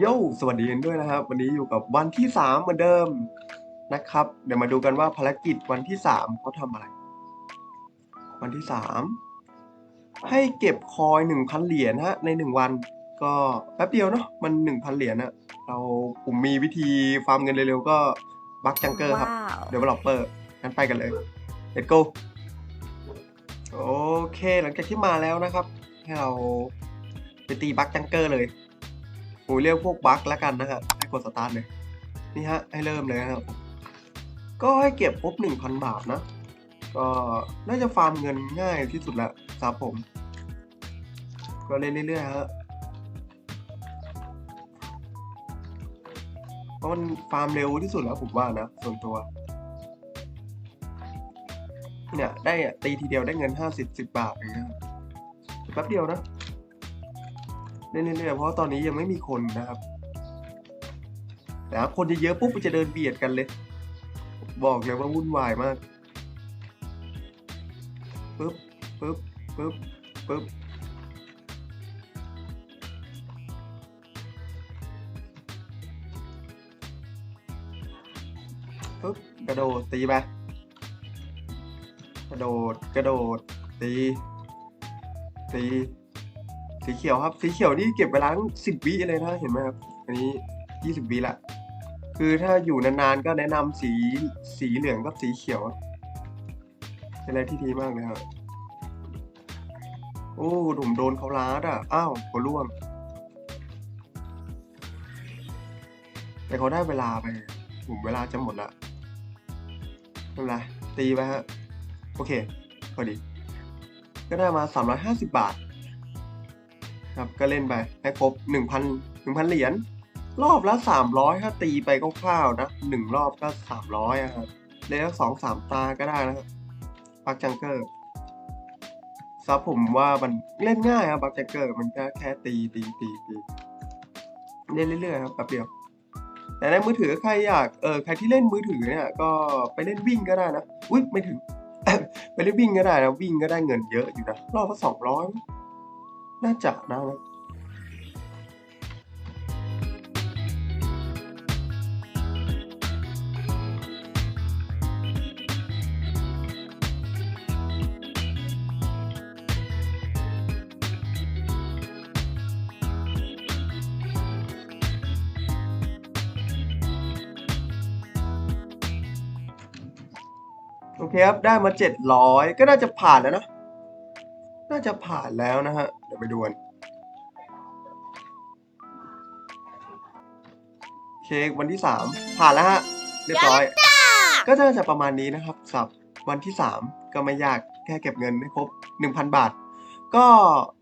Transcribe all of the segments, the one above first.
โย่สวัสดีกันด้วยนะครับ วันนี้อยู่กับวันที่สามเหมือนเดิมนะครับ เดี๋ยวมาดูกันว่าภารกิจวันที่สามเขาทำอะไร วันที่สามให้เก็บคอยหนึ่งพันเหรียญฮะในหนึ่งวัน ก็แป๊บเดียวเนาะมันหนึ่งพันเหรียญนะเราผมมีวิธีฟาร์มเงินเร็วๆก็บัคจังเกอร์ครับว้าวเดเวลลอปเปอร์งั้นไปกันเลย let's go โอเค หลังจากที่มาแล้วนะครับ ให้เราไปตีบัคจังเกอร์เลย ผมเรียกพวกบัคแล้วกันนะฮะให้กดสตาร์ทเลย นี่ฮะ ให้เริ่มเลยครับ ก็ให้เก็บครบหนึ่งพันบาทนะ ก็น่าจะฟาร์มเงินง่ายที่สุดละครับผม ก็เล่นเรื่อยๆฮะเพราะมันฟาร์มเร็วที่สุดแล้วผมว่านะส่วนตัวเนี่ยได้ตีทีเดียวได้เงินห้าสิบสิบบาทองเงี้ยแป๊บเดียวนะ เล่นเรื่อยๆเพราะตอนนี้ยังไม่มีคนนะครับแต่ถ้าคนเยอะปุ๊บมันจะเดินเบียดกันเลย บอกเลยว่าวุ่นวายมากปึ๊บปึ๊บปึ๊บปึ๊บปึ๊บกระโดดตีไปกระโดดกระโดดตีตี สีเขียวครับ สีเขียวนี่เก็บเวลาตั้งสิบวิเลยนะเห็นไหมครับ อันนี้ยี่สิบวิละ คือถ้าอยู่นานๆก็แนะนำสีสีเหลืองกับสีเขียวเป็นอะไรที่ดีมากเลยครับ โอ้ผมโดนเขาล้าดอะ อ้าวเขาล่วง แต่เขาได้เวลาไป ผมเวลาจะหมดละไม่เป็นไรตีไปฮะ โอเค พอดี ก็ได้มาสามร้อยห้าสิบบาท ครับก็เล่นไปให้ครบหนึ่งพันหนึ่งพันเหรียญรอบละสามร้อยถ้าตีไปคร่าวๆนะหนึ่งรอบก็สามร้อยครับเล่นสักสองสามตาก็ได้นะครับบักจังเกอร์ซับผมว่ามันเล่นง่ายครับบักจังเกอร์มันแค่แค่ตีตีตีตีเล่นเรื่อยๆครับแป๊บเดียวแต่ในมือถือใครอยากเออใครที่เล่นมือถือเนี่ยก็ไปเล่นวิ่งก็ได้นะอุ้ยไม่ถึง ไปเล่นวิ่งก็ได้นะวิ่งก็ได้เงินเยอะอยู่นะรอบละสองร้อย น่าจะนะโอเคครับ ได้มาเจ็ดร้อยก็น่าจะผ่านแล้วนะ น่าจะผ่านแล้วนะฮะ ไปดูกันโอเควันที่สามผ่านแล้วฮะ เรียบร้อย ก็น่าจะประมาณนี้นะครับสำหรับวันที่สามก็ไม่ยากแค่เก็บเงินให้ครบหนึ่งพันบาท ก็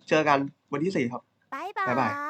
เจอกันวันที่สี่ครับ บ๊ายบ๊ายบาบายย